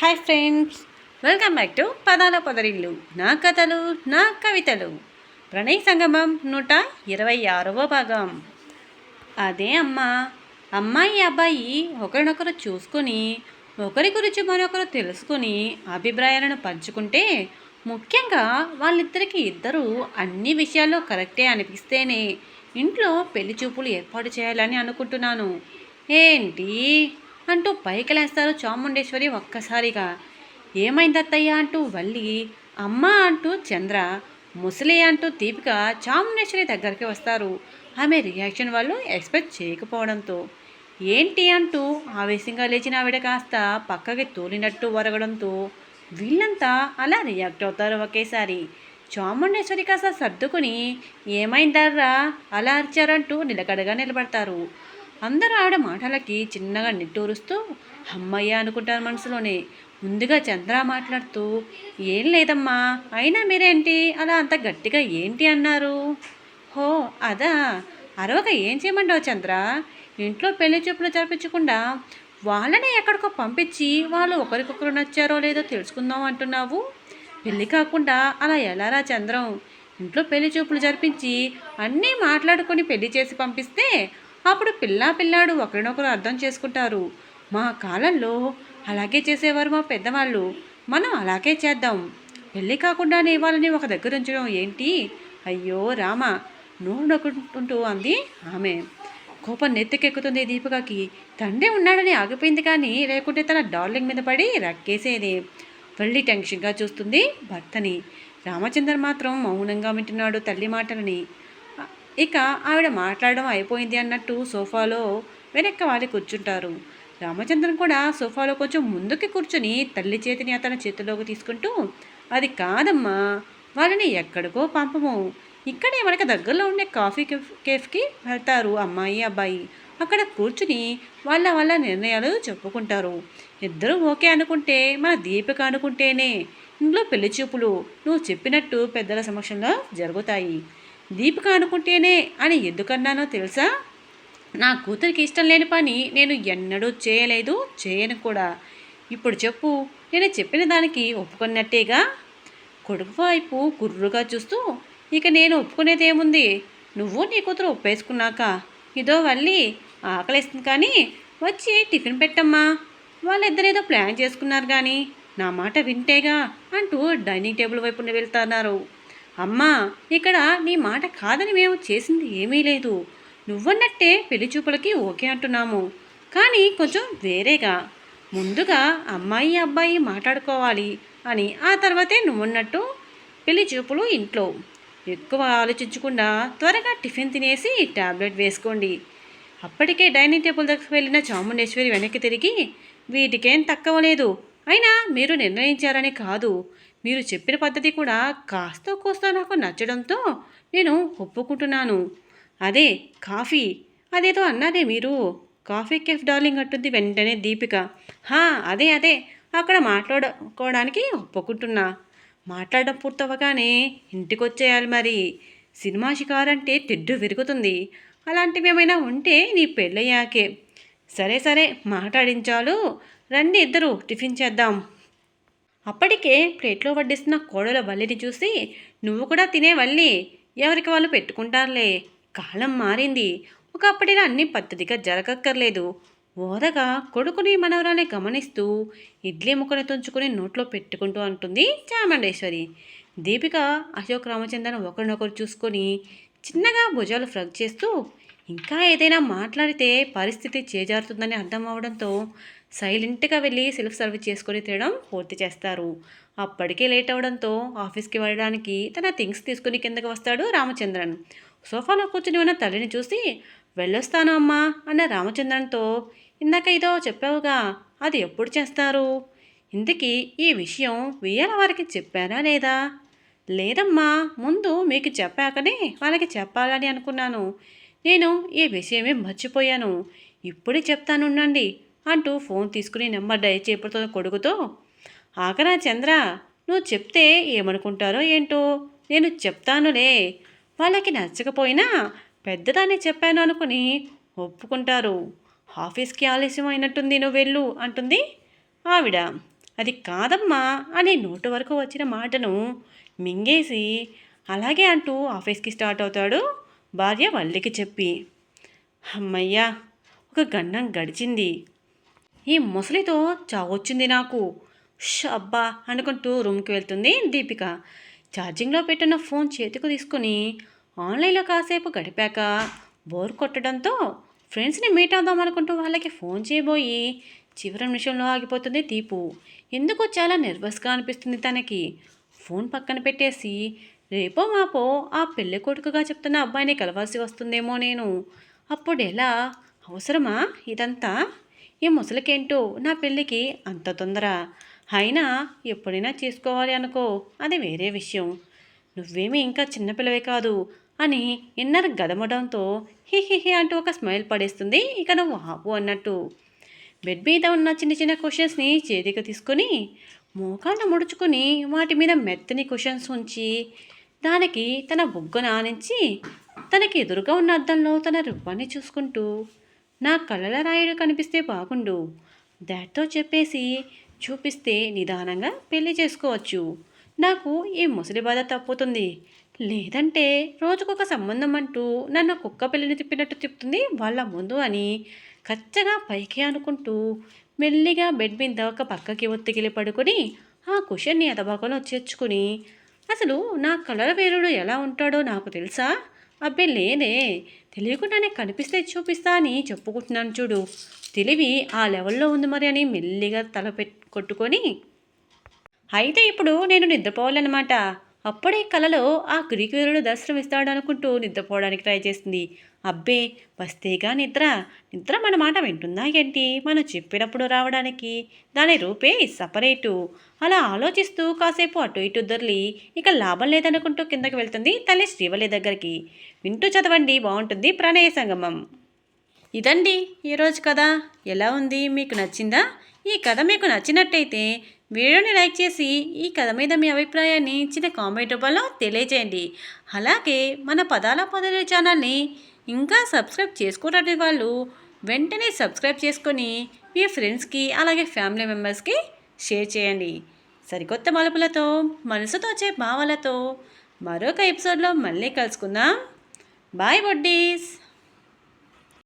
Hi friends welcome back to పదాల పొదరిల్లు. నా కథలు నా కవితలు. ప్రణయ్ సంగమం నూట ఇరవై ఆరవ భాగం. అదే అమ్మా అమ్మాయి అబ్బాయి ఒకరినొకరు చూసుకొని ఒకరి గురించి మరొకరు తెలుసుకొని అభిప్రాయాలను పంచుకుంటే ముఖ్యంగా వాళ్ళిద్దరికి ఇద్దరు అన్ని విషయాల్లో కరెక్టే అనిపిస్తేనే ఇంట్లో పెళ్ళి చూపులు ఏర్పాటు చేయాలని అనుకుంటున్నాను. ఏంటి? అంటూ పైకి లేస్తారు చాముండేశ్వరి ఒక్కసారిగా. ఏమైంది అత్తయ్య అంటూ వల్లి అమ్మ అంటూ చంద్ర ముసలి అంటూ దీపిక చాముండేశ్వరి దగ్గరికి వస్తారు. ఆమె రియాక్షన్ వాళ్ళు ఎక్స్పెక్ట్ చేయకపోవడంతో. ఏంటి అంటూ ఆవేశంగా లేచిన ఆవిడ కాస్త పక్కకి తోలినట్టు వరగడంతో వీళ్ళంతా అలా రియాక్ట్ అవుతారు ఒకేసారి. చాముండేశ్వరి కాస్త సర్దుకుని ఏమైందర్రా? అలా అరిచారంటూ నిలకడగా నిలబడతారు. అందరూ ఆవిడ మాటలకి చిన్నగా నిట్టూరుస్తూ అమ్మయ్య అనుకుంటారు మనసులోనే. ముందుగా చంద్ర మాట్లాడుతూ ఏం లేదమ్మా అయినా మీరేంటి? అలా అంత గట్టిగా ఏంటి అన్నారు? హో అదా? అరవక ఏం చేయమంటావు చంద్ర? ఇంట్లో పెళ్ళి చూపులు జరిపించకుండా వాళ్ళని ఎక్కడికో పంపించి వాళ్ళు ఒకరికొకరు నచ్చారో లేదో తెలుసుకుందాం అంటున్నావు? పెళ్ళి కాకుండా అలా ఎలారా చంద్రం? ఇంట్లో పెళ్ళి చూపులు జరిపించి అన్నీ మాట్లాడుకొని పెళ్ళి చేసి పంపిస్తే అప్పుడు పిల్లా పిల్లాడు ఒకరినొకరు అర్థం చేసుకుంటారు. మా కాలంలో అలాగే చేసేవారు మా పెద్దవాళ్ళు. మనం అలాగే చేద్దాం. పెళ్ళి కాకుండానే వాళ్ళని ఒక దగ్గర ఉంచడం ఏంటి? అయ్యో రామ నోరు నొక్కుంటూ అంది ఆమె. కోపం నెత్తికెక్కుతుంది దీపికకి. తండ్రి ఉన్నాడని ఆగిపోయింది కానీ లేకుంటే తన డార్లింగ్ మీద పడి రక్కేసేది వెళ్ళి టెన్షన్గా చూస్తుంది భర్తని. రామచంద్ర మాత్రం మౌనంగా వింటున్నాడు తల్లి మాటలని. ఇక ఆవిడ మాట్లాడడం అయిపోయింది అన్నట్టు సోఫాలో వెనక్క వాలి కూర్చుంటారు. రామచంద్రన్ కూడా సోఫాలో కొంచెం ముందుకి కూర్చుని తల్లి చేతిని అతని చేతిలోకి తీసుకుంటూ అది కాదమ్మా వాళ్ళని ఎక్కడికో పంపము. ఇక్కడే మనకి దగ్గరలో ఉండే కాఫీ కేఫ్ కేఫ్కి వెళ్తారు అమ్మాయి అబ్బాయి. అక్కడ కూర్చుని వాళ్ళ వాళ్ళ నిర్ణయాలు చెప్పుకుంటారు. ఇద్దరు ఓకే అనుకుంటే మన దీపిక అనుకుంటేనే ఇంట్లో పెళ్ళి చూపులు నువ్వు చెప్పినట్టు పెద్దల సమక్షంలో జరుగుతాయి. దీపిక అనుకుంటేనే అని ఎందుకన్నానో తెలుసా? నా కూతురికి ఇష్టం లేని పని నేను ఎన్నడూ చేయలేదు చేయను కూడా. ఇప్పుడు చెప్పు నేను చెప్పిన దానికి ఒప్పుకున్నట్టేగా? కొడుకు వైపు కుర్రుగా చూస్తూ ఇక నేను ఒప్పుకునేది ఏముంది నువ్వు నీ కూతురు ఒప్పేసుకున్నాక. ఇదో వల్లి ఆకలిస్తుంది కానీ వచ్చి టిఫిన్ పెట్టమ్మా. వాళ్ళిద్దరేదో ప్లాన్ చేసుకున్నారు కానీ నా మాట వింటేగా అంటూ డైనింగ్ టేబుల్ వైపు వెళ్తున్నారు. అమ్మా ఇక్కడ నీ మాట కాదని మేము చేసింది ఏమీ లేదు. నువ్వన్నట్టే పెళ్ళి చూపులకి ఓకే అంటున్నాము. కానీ కొంచెం వేరేగా. ముందుగా అమ్మాయి అబ్బాయి మాట్లాడుకోవాలి అని ఆ తర్వాతే నువ్వున్నట్టు పెళ్ళి చూపులు ఇంట్లో. ఎక్కువ ఆలోచించకుండా త్వరగా టిఫిన్ తినేసి టాబ్లెట్ వేసుకోండి. అప్పటికే డైనింగ్ టేబుల్ దగ్గరికి వెళ్ళిన చాముండేశ్వరి వెనక్కి తిరిగి వీటికేం తక్కువ లేదు. అయినా మీరు నిర్ణయించారని కాదు. మీరు చెప్పిన పద్ధతి కూడా కాస్త కోస్త నాకు నచ్చడంతో నేను ఒప్పుకుంటున్నాను. అదే కాఫీ. అదేదో అన్నారే మీరు. కాఫీ కేఫ్ డార్లింగ్ అంటుంది వెంటనే దీపిక. హా అదే అదే. అక్కడ మాట్లాడుకోవడానికి ఒప్పుకుంటున్నా. మాట్లాడడం పూర్తవగానే ఇంటికి వచ్చేయాలి మరి. సినిమా షికారంటే తిడ్డు విరుగుతుంది. అలాంటివి ఏమైనా ఉంటే నీ పెళ్ళయ్యాకే. సరే సరే మాట్లాడించాలు. రండి ఇద్దరు టిఫిన్ చేద్దాం. అప్పటికే ప్లేట్లో వడ్డిస్తున్న కోడల వల్లిని చూసి నువ్వు కూడా తినే వల్లి. ఎవరికి వాళ్ళు పెట్టుకుంటారులే. కాలం మారింది. ఒకప్పటిలా అన్ని పద్ధతిగా జరగక్కర్లేదు. ఓదగా కొడుకుని మనవరాన్ని గమనిస్తూ ఇడ్లీ ముక్కని తుంచుకుని నోట్లో పెట్టుకుంటూ అంటుంది చామండేశ్వరి. దీపిక అశోక్ రామచంద్రను ఒకరినొకరు చూసుకొని చిన్నగా భుజాలు ఫ్రగ్ చేస్తూ ఇంకా ఏదైనా మాట్లాడితే పరిస్థితి చేజారుతుందని అర్థం అవడంతో సైలెంట్గా వెళ్ళి సెల్ఫ్ సర్వీస్ చేసుకొని తినడం పూర్తి చేస్తారు. అప్పటికే లేట్ అవడంతో ఆఫీస్కి వెళ్ళడానికి తన థింగ్స్ తీసుకుని కిందకి వస్తాడు రామచంద్రన్. సోఫాలో కూర్చుని ఉన్న తల్లిని చూసి వెళ్ళొస్తాను అమ్మా అన్న రామచంద్రన్తో ఇందాక ఇదో చెప్పావుగా అది ఎప్పుడు చేస్తారు? ఇంతకీ ఈ విషయం వియ్యాల వారికి చెప్పారా లేదా? లేదమ్మా ముందు మీకు చెప్పాకనే వాళ్ళకి చెప్పాలని అనుకున్నాను. నేను ఈ విషయమే మర్చిపోయాను. ఇప్పుడే చెప్తానుండండి అంటూ ఫోన్ తీసుకుని నెంబర్ డై చేపడుతున్న కొడుకుతో ఆకరా చంద్ర నువ్వు చెప్తే ఏమనుకుంటారో ఏంటో? నేను చెప్తానులే. వాళ్ళకి నచ్చకపోయినా పెద్దదాన్ని చెప్పాను అనుకుని ఒప్పుకుంటారు. ఆఫీస్కి ఆలస్యం అయినట్టుంది నువ్వు వెళ్ళు అంటుంది ఆవిడ. అది కాదమ్మా అని నోటు వరకు వచ్చిన మాటను మింగేసి అలాగే అంటూ ఆఫీస్కి స్టార్ట్ అవుతాడు భార్య వల్లికి చెప్పి అమ్మయ్యా ఒక గండం గడిచింది. ఈ ముసలితో చావొచ్చింది నాకు. అబ్బా అనుకుంటూ రూమ్కి వెళ్తుంది దీపిక. ఛార్జింగ్లో పెట్టిన ఫోన్ చేతికి తీసుకుని ఆన్లైన్లో కాసేపు గడిపాక బోర్ కొట్టడంతో ఫ్రెండ్స్ని మీట్ అవుదాం అనుకుంటూ వాళ్ళకి ఫోన్ చేయబోయి చివరి నిమిషంలో ఆగిపోతుంది దీపు. ఎందుకో చాలా నర్వస్గా అనిపిస్తుంది తనకి. ఫోన్ పక్కన పెట్టేసి రేపో మాపో ఆ పెళ్ళి కొడుకుగా చెప్తున్న అబ్బాయిని కలవాల్సి వస్తుందేమో నేను. అప్పుడు ఎలా? అవసరమా ఇదంతా? ఈ ముసలికేంటో నా పెళ్ళికి అంత తొందర. అయినా ఎప్పుడైనా చేసుకోవాలి అనుకో అది వేరే విషయం. నువ్వేమీ ఇంకా చిన్నపిల్లవే కాదు అని ఇన్నర్ గదమడంతో హి హి హి అంటూ ఒక స్మైల్ పడేస్తుంది ఇక నువ్వు ఆపు అన్నట్టు. బెడ్ మీద ఉన్న చిన్న చిన్న క్వశ్చన్స్ని చేతికి తీసుకొని మోకాళ్ళు ముడుచుకొని వాటి మీద మెత్తని క్వశ్చన్స్ ఉంచి దానికి తన బొగ్గను ఆనించి తనకి ఎదురుగా ఉన్న అద్దంలో తన రూపాన్ని చూసుకుంటూ నా కళ్ళల రాయుడు కనిపిస్తే బాగుండు. దాట్తో చెప్పేసి చూపిస్తే నిదానంగా పెళ్ళి చేసుకోవచ్చు. నాకు ఈ ముసలి బాధ తప్పుతుంది. లేదంటే రోజుకొక సంబంధం అంటూ నన్ను కుక్క పిల్లని తిప్పినట్టు తిప్పుతుంది వాళ్ళ ముందు అని కచ్చగా పైకి అనుకుంటూ మెల్లిగా బెడ్ మీద ఒక పక్కకి ఒత్తికిలి పడుకొని ఆ కుషన్ని ఎదబాకలో చేర్చుకుని అసలు నా కలర్ వేరుడు ఎలా ఉంటాడో నాకు తెలుసా? అబ్బే లేదే. తెలియకుండానే కనిపిస్తే చూపిస్తా అని చెప్పుకుంటున్నాను చూడు. తెలివి ఆ లెవెల్లో ఉంది మరి అని మెల్లిగా తల పెట్ కొట్టుకొని. అయితే ఇప్పుడు నేను నిద్రపోవాలన్నమాట. అప్పుడే కలలో ఆ గ్రీకు వీరుడు దర్శనమిస్తాడనుకుంటూ నిద్రపోవడానికి ట్రై చేస్తుంది. అబ్బే వస్తేగా నిద్ర? నిద్ర మన మాట వింటుందా ఏంటి? మనం చెప్పినప్పుడు రావడానికి దాని రూపే సపరేటు. అలా ఆలోచిస్తూ కాసేపు అటు ఇటు దొర్లి ఇక లాభం లేదనుకుంటూ కిందకి వెళ్తుంది తల్లి శ్రీవల్లి దగ్గరికి. వింటూ చదవండి బాగుంటుంది ప్రణయ సంగమం. ఇదండి ఈరోజు కథ. ఎలా ఉంది? మీకు నచ్చిందా? ఈ కథ మీకు నచ్చినట్టయితే వీడియోని లైక్ చేసి ఈ కథ మీద మీ అభిప్రాయాన్ని చిన్న కామెంట్ రూపంలో తెలియజేయండి. అలాగే మన పదాల పదవి ఛానల్ని ఇంకా సబ్స్క్రైబ్ చేసుకోవడానికి వాళ్ళు వెంటనే సబ్స్క్రైబ్ చేసుకొని మీ ఫ్రెండ్స్కి అలాగే ఫ్యామిలీ మెంబర్స్కి షేర్ చేయండి. సరికొత్త మలుపులతో మనసుతో వచ్చే భావాలతో మరొక ఎపిసోడ్లో మళ్ళీ కలుసుకుందాం. Bye buddies!